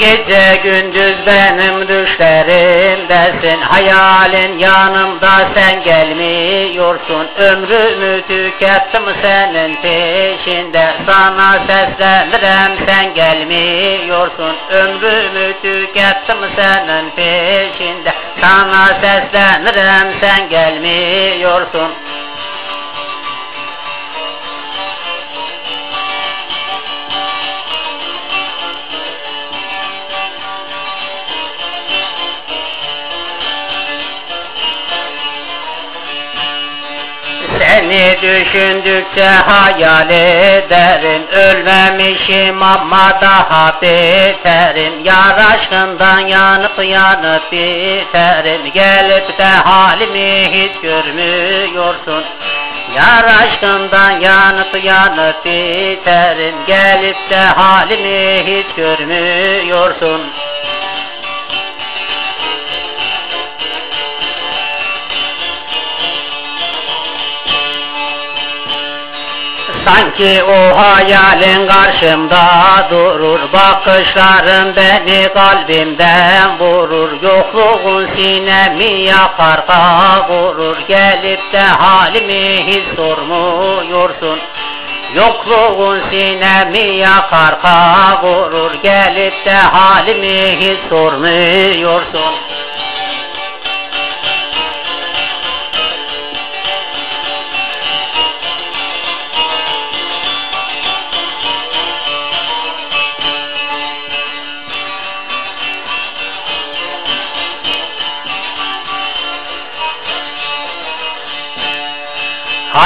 Gece gündüz benim düşlerimdesin Hayalin yanımda sen gelmiyorsun. Ömrümü tükettim senin peşinde. Sana seslenirim sen gelmiyorsun. Ömrümü tükettim senin peşinde. Sana seslenirim sen gelmiyorsun Seni düşündükçe hayal ederim. Ölmemişim ama daha beterim. Yar aşkından yanıp yanıp biterim. Gelip de halimi hiç görmüyorsun. Yar aşkından yanıp yanıp biterim. Gelip de halimi hiç görmüyorsun Sanki o hayalin karşımda durur Bakışların beni kalbimden vurur. Yokluğun sinemi yakar kavurur Gelip de halimi hiç sormuyorsun. Yokluğun sinemi yakar kavurur Gelip de halimi hiç sormuyorsun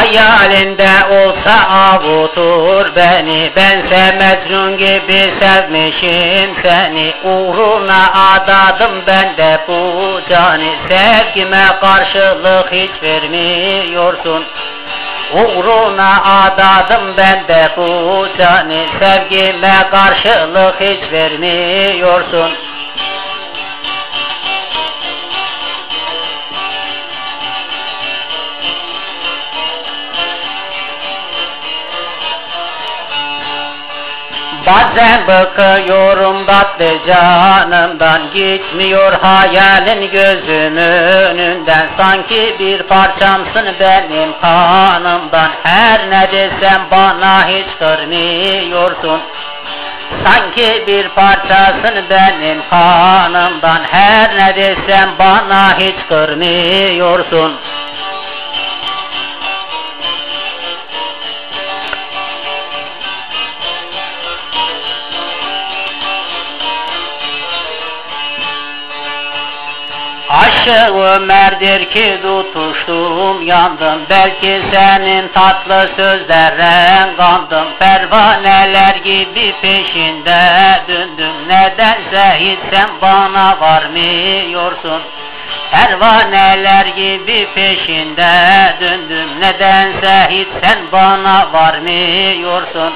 Hayalinde olsa avutur beni. Bense Mecnun gibi sevmişim seni. Uğruna adadım ben de bu cani. Sevgime karşılık hiç vermiyorsun. Uğruna adadım ben de bu cani. Sevgime karşılık hiç vermiyorsun Bazen bakıyorum tatlı canımdan Gitmiyor hayalin gözümün önünden. Sanki bir parçamsın benim kanımdan. Her ne desem bana hiç kırmıyorsun Sanki bir parçasın benim kanımdan. Her ne desem bana hiç kırmıyorsun Aşık Ömer'dir ki tutuştum yandım. Belki senin tatlı sözlerden kandım. Pervaneler gibi peşinde döndüm. Nedense hiç sen bana varmıyorsun? Pervaneler gibi peşinde döndüm. Nedense hiç sen bana varmıyorsun